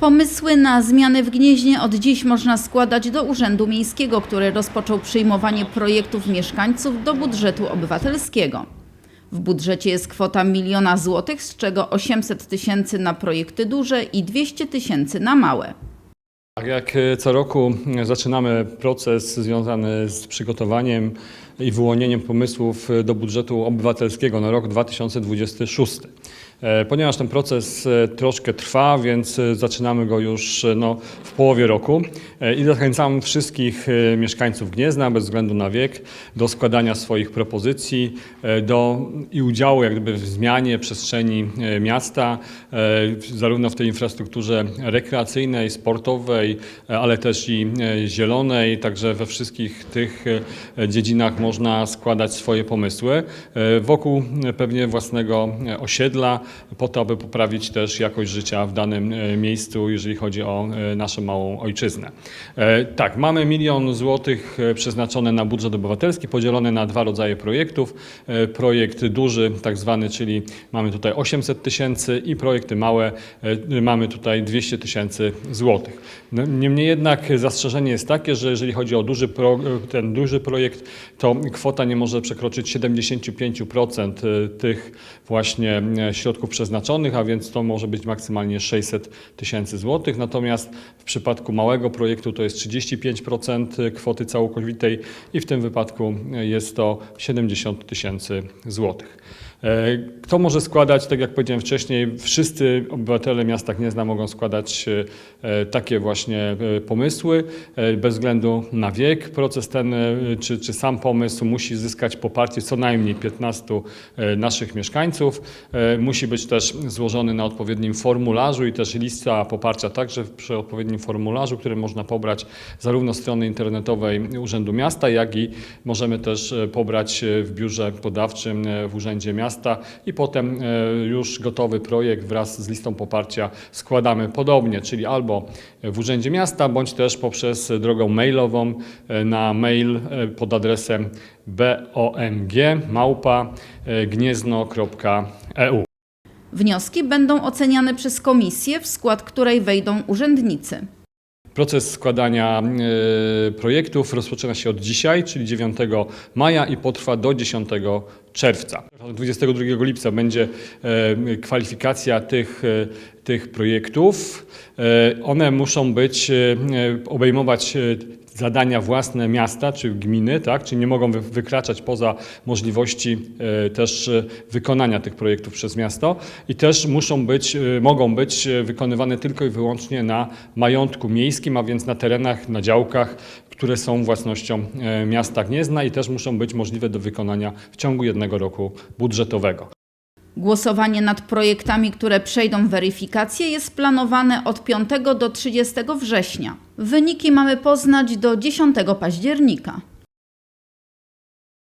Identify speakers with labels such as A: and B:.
A: Pomysły na zmiany w Gnieźnie od dziś można składać do Urzędu Miejskiego, który rozpoczął przyjmowanie projektów mieszkańców do budżetu obywatelskiego. W budżecie jest kwota miliona złotych, z czego 800 tysięcy na projekty duże i 200 tysięcy na małe.
B: Tak jak co roku zaczynamy proces związany z przygotowaniem i wyłonieniem pomysłów do budżetu obywatelskiego na rok 2026. E, Ponieważ ten proces e, troszkę trwa, więc e, zaczynamy go już no, w połowie roku i zachęcam wszystkich mieszkańców Gniezna, bez względu na wiek, do składania swoich propozycji do, i udziału jak gdyby w zmianie przestrzeni miasta, zarówno w tej infrastrukturze rekreacyjnej, sportowej, ale też i zielonej, także we wszystkich tych dziedzinach można składać swoje pomysły e, wokół pewnie własnego osiedla, po to, aby poprawić też jakość życia w danym e, miejscu, jeżeli chodzi o e, naszą małą ojczyznę. Tak, mamy milion złotych przeznaczone na budżet obywatelski, podzielone na dwa rodzaje projektów. Projekt duży, tak zwany, czyli mamy tutaj 800 tysięcy i projekty małe, mamy tutaj 200 tysięcy złotych. No, Niemniej jednak zastrzeżenie jest takie, że jeżeli chodzi o duży pro, ten duży projekt, to kwota nie może przekroczyć 75% tych właśnie e, środków przeznaczonych, a więc to może być maksymalnie 600 tysięcy złotych. Natomiast w przypadku małego projektu to jest 35% kwoty całkowitej i w tym wypadku jest to 70 tysięcy złotych. E, Kto może składać, tak jak powiedziałem wcześniej, wszyscy obywatele miasta Gniezna mogą składać e, takie właśnie e, pomysły bez względu na wiek. Proces ten, czy, czy sam pomysł musi zyskać poparcie co najmniej 15 e, naszych mieszkańców. Musi być też złożony na odpowiednim formularzu i też lista poparcia także przy odpowiednim formularzu, który można pobrać zarówno z strony internetowej Urzędu Miasta, jak i możemy też pobrać w biurze podawczym w Urzędzie Miasta i potem e, już gotowy projekt wraz z listą poparcia składamy podobnie, czyli albo w Urzędzie Miasta, bądź też poprzez drogą mailową e, na mail e, pod adresem bomg małpa e, gniezno.eu.
A: Wnioski będą oceniane przez komisję, w skład której wejdą urzędnicy.
B: Proces składania e, projektów rozpoczyna się od dzisiaj, czyli 9 maja i potrwa do 10 czerwca. 22 lipca będzie e, kwalifikacja tych, e, tych projektów. E, One muszą być, e, obejmować e, zadania własne miasta czy gminy, tak? czyli nie mogą wy- wykraczać poza możliwości też wykonania tych projektów przez miasto i też muszą być, mogą być wykonywane tylko i wyłącznie na majątku miejskim, a więc na terenach, na działkach, które są własnością miasta Gniezna i też muszą być możliwe do wykonania w ciągu jednego roku budżetowego.
A: Głosowanie nad projektami, które przejdą weryfikację, jest planowane od 5 do 30 września. Wyniki mamy poznać do 10 października.